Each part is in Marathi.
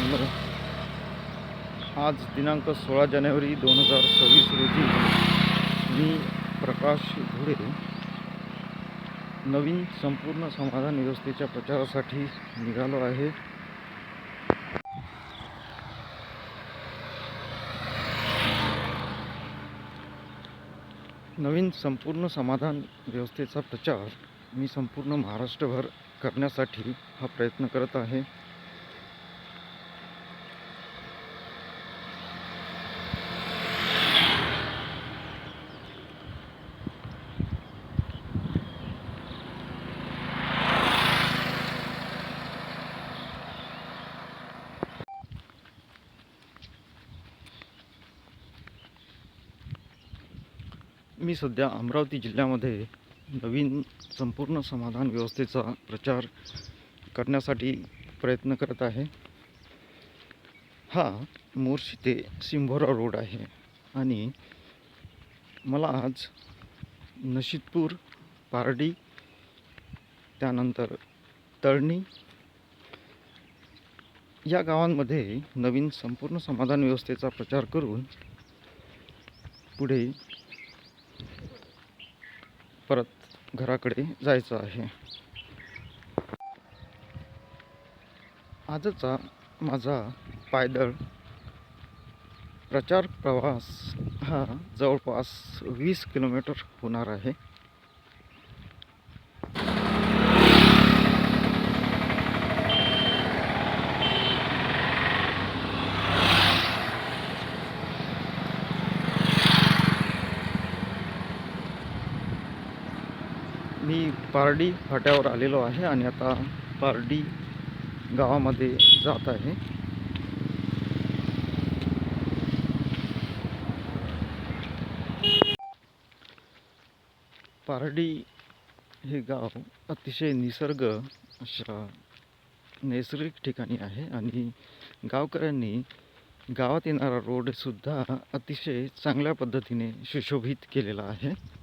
माझ्या आज दिनांक सोळा जानेवारी दोन हजार सव्वीस रोजी मी प्रकाश घुडे नवीन संपूर्ण समाधान व्यवस्थेच्या प्रचारासाठी निघालो आहे. नवीन संपूर्ण समाधान व्यवस्थेचा प्रचार मी संपूर्ण महाराष्ट्रभर करण्यासाठी हा प्रयत्न करत आहे. सध्या अमरावती जिल्ह्यामध्ये नवीन संपूर्ण समाधान व्यवस्थेचा प्रचार करण्यासाठी प्रयत्न करत आहे. हा मोर्शी ते सिंभोरा रोड आहे आणि मला आज नशीदपूर पारडी त्यानंतर तळणी या गावांमध्ये नवीन संपूर्ण समाधान व्यवस्थेचा प्रचार करून पुढे परत घराकडे जायचं आहे. आजचा माझा पायदळ प्रचार प्रवास हा जवळपास वीस किलोमीटर होणार आहे मी पारडी फाट्यावर आलेलो आहे आणि आता पारडी गावामध्ये जात आहे. पारडी हे गाव अतिशय निसर्ग अशा नैसर्गिक ठिकाणी आहे आणि गावकऱ्यांनी गावात येणारा रोडसुद्धा अतिशय चांगल्या पद्धतीने सुशोभित केलेला आहे.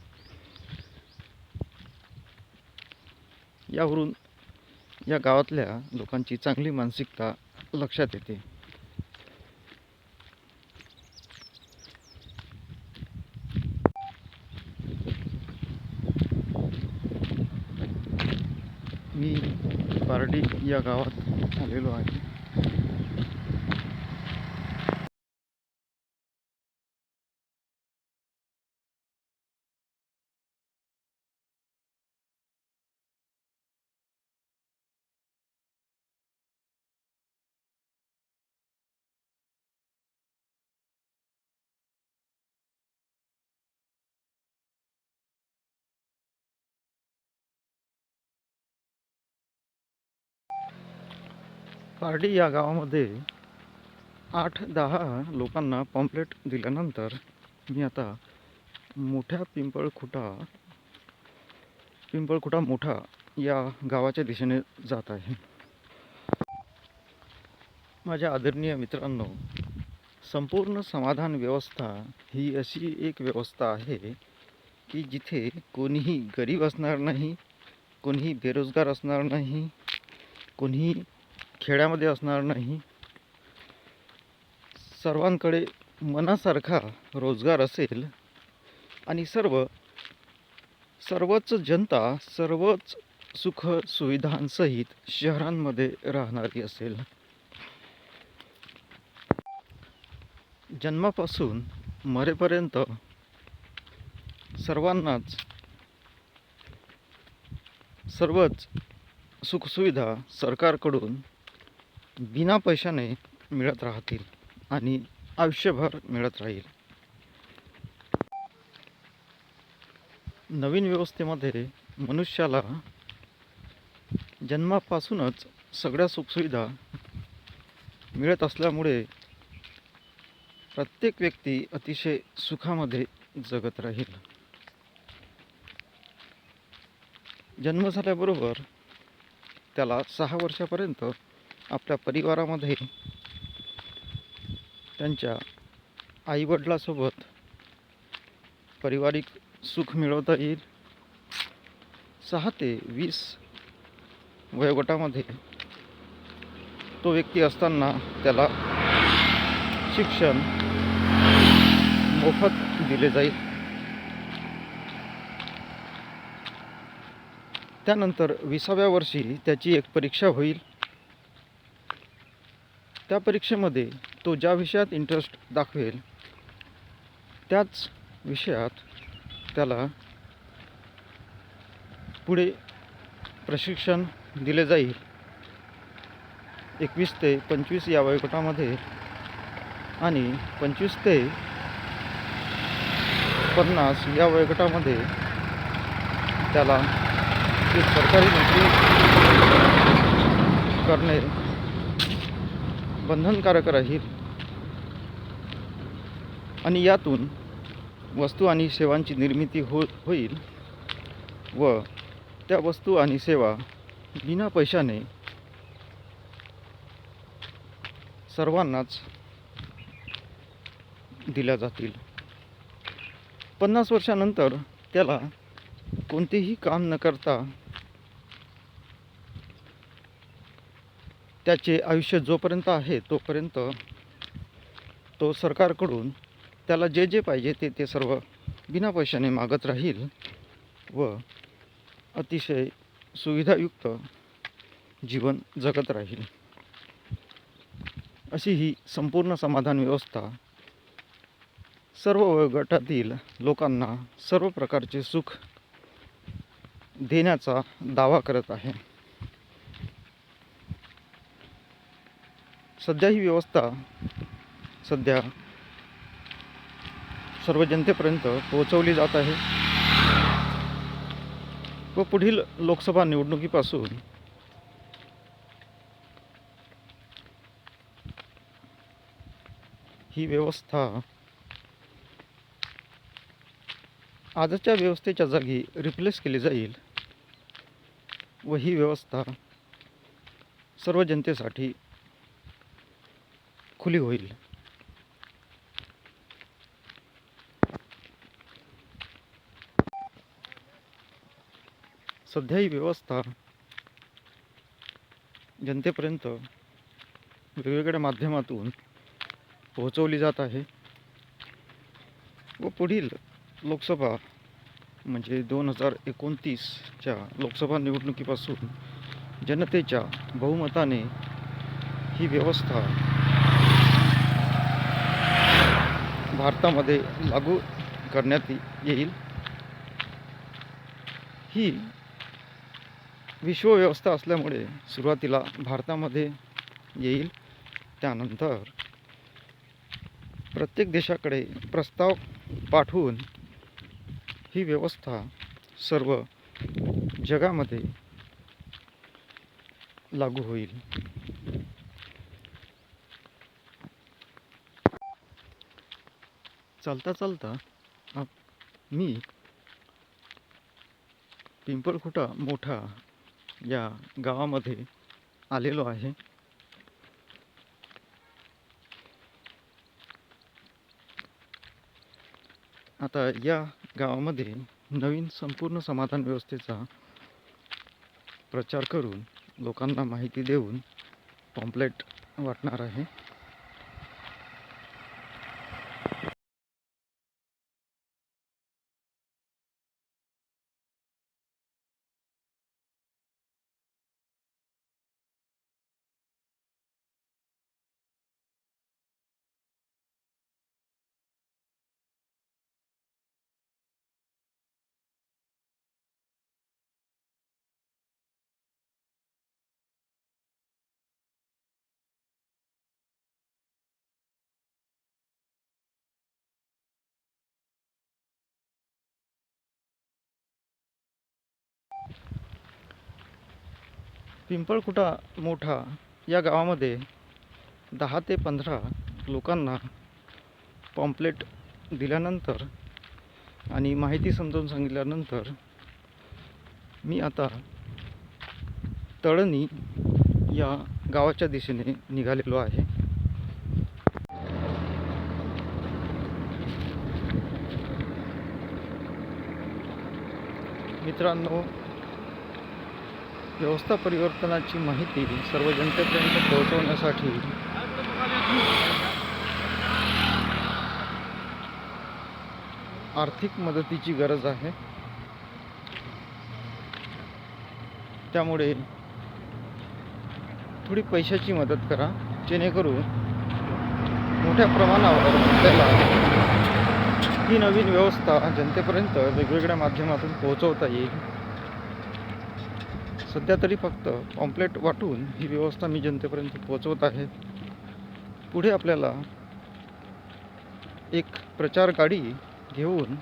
यावरून या गावातल्या लोकांची चांगली मानसिकता लक्षात येते. मी पारडी या गावात आलेलो आहे. पारडी या गावामध्ये आठ दहा लोकांना पॉम्पलेट दिल्यानंतर मी आता मोठ्या पिंपळखुटा पिंपळखुटा मोठा या गावाच्या दिशेने जात आहे. माझ्या आदरणीय मित्रांनो संपूर्ण समाधान व्यवस्था ही अशी एक व्यवस्था आहे की जिथे कोणीही गरीब असणार नाही कोणीही बेरोजगार असणार नाही कोणीही खेड्यामध्ये असणार नाही. सर्वांकडे मनासारखा रोजगार असेल आणि सर्व सर्वच जनता सर्वच सुख सुविधांसहित शहरांमध्ये राहणारी असेल. जन्मापासून मरेपर्यंत सर्वांनाच सर्वच सुखसुविधा सरकारकडून बिना पैशाने मिळत राहतील आणि आयुष्यभर मिळत राहील. नवीन व्यवस्थेमध्ये मनुष्याला जन्मापासूनच सगळ्या सुखसुविधा मिळत असल्यामुळे प्रत्येक व्यक्ती अतिशय सुखामध्ये जगत राहील. जन्म झाल्याबरोबर त्याला सहा वर्षापर्यंत आपल्या परिवारामध्ये त्यांच्या आईवडिलासोबत पारिवारिक सुख मिळवता येईल. सहा ते वीस वयोगटामध्ये तो व्यक्ती असताना त्याला शिक्षण मोफत दिले जाईल. त्यानंतर विसाव्या वर्षी त्याची एक परीक्षा होईल. त्या परीक्षेमध्ये तो ज्या विषयात इंटरेस्ट दाखवेल त्याच विषयात त्याला पुढे प्रशिक्षण दिले जाईल. एकवीस ते पंचवीस या वयोगटामध्ये आणि पंचवीस ते पन्नास या वयोगटामध्ये त्याला एक सरकारी नोकरी करणे बंधनकारक राहील. आणि यातून वस्तू आणि सेवांची निर्मिती हो होईल व त्या वस्तू आणि सेवा बिना पैशाने सर्वांनाच दिल्या जातील. पन्नास वर्षानंतर त्याला कोणतेही काम न करता त्याचे आयुष्य जोपर्यंत आहे तोपर्यंत तो सरकारकडून त्याला जे जे पाहिजे ते ते सर्व बिना पैशाने मागत राहील व अतिशय सुविधायुक्त जीवन जगत राहील. अशी ही संपूर्ण समाधान व्यवस्था सर्व वयोगटातील लोकांना सर्व प्रकारचे सुख देण्याचा दावा करत आहे. सध्या ही व्यवस्था सध्या सर्व जनतेपर्यंत पोहोचवली जात आहे. व पुढील लोकसभा निवडणुकीपासून ही व्यवस्था आजच्या व्यवस्थेच्या जागी रिप्लेस केली जाईल व ही व्यवस्था सर्व जनतेसाठी खुली होईल. सध्या ही व्यवस्था जनतेपर्यंत वेगवेगळ्या माध्यमातून पोहोचवली जात आहे. व पुढील लोकसभा म्हणजे दोन हजार एकोणतीसच्या लोकसभा निवडणुकीपासून जनतेच्या बहुमताने ही व्यवस्था भारतामध्ये लागू करण्यात येईल. ही विश्वव्यवस्था असल्यामुळे सुरुवातीला भारतामध्ये येईल. त्यानंतर प्रत्येक देशाकडे प्रस्ताव पाठवून ही व्यवस्था सर्व जगामध्ये लागू होईल. चालता चालता आप- मी पिंपळखुटा मोठा या गावामध्ये आलेलो आहे. आता या गावामध्ये नवीन संपूर्ण समाधान व्यवस्थेचा प्रचार करून लोकांना माहिती देऊन पॉम्पलेट वाटणार आहे. पिंपळखुटा मोठा या गावामध्ये दहा ते पंधरा लोकांना पॉम्पलेट दिल्यानंतर आणि माहिती समजावून सांगितल्यानंतर मी आता तळणी या गावाच्या दिशेने निघालेलो आहे. मित्रांनो व्यवस्था परिवर्तनाची माहिती सर्व जनतेपर्यंत पोहोचवण्यासाठी आर्थिक मदतीची गरज आहे. त्यामुळे थोडी पैशाची मदत करा. जेणेकरून मोठ्या प्रमाणावर आपल्याला ही नवीन व्यवस्था जनतेपर्यंत वेगवेगळ्या माध्यमातून पोहोचवता येईल. सध्या तरी फक्त कॉम्प्लेट वाटून ही व्यवस्था मी जनतेपर्यंत पोहोचवत आहे. पुढे आपल्याला एक प्रचार गाडी घेऊन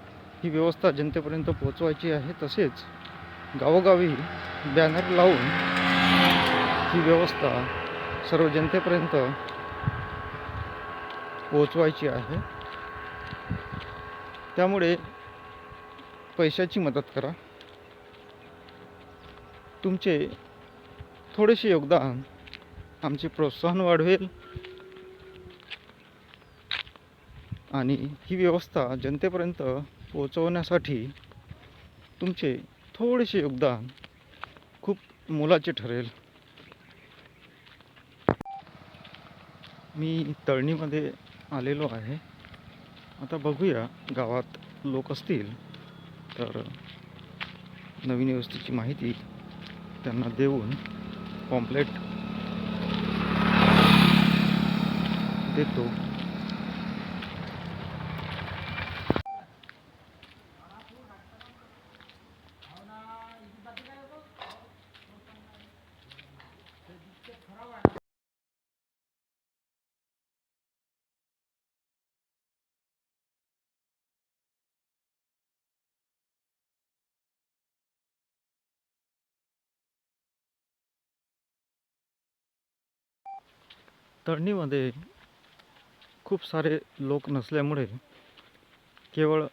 ही व्यवस्था जनतेपर्यंत पोहोचवायची आहे तसेच गावोगावी बॅनर लावून ही व्यवस्था सर्व जनतेपर्यंत पोहोचवायची आहे. त्यामुळे पैशाची मदत करा. तुमचे थोडेसे योगदान आमचे प्रोत्साहन वाढवेल. आणि ही व्यवस्था जनतेपर्यंत पोहोचवण्यासाठी तुमचे थोडेसे योगदान खूप मोलाचे ठरेल. मी तळणीमध्ये आलेलो आहे. आता बघूया गावात लोक असतील तर नवीन व्यवस्थेची माहिती त्यांना देऊन कॉम्प्लेट देतो. तळणीमध्ये खूप सारे लोक नसल्यामुळे केवळ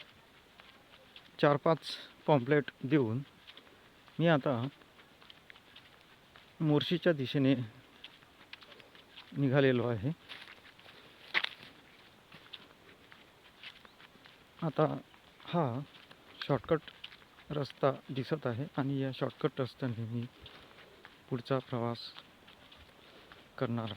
चार पाच पॉम्पलेट देऊन मी आता मोर्शीच्या दिशेने निघालेलो आहे. आता हा शॉर्टकट रस्ता दिसत आहे आणि या शॉर्टकट रस्त्याने मी पुढचा प्रवास करणार आहे.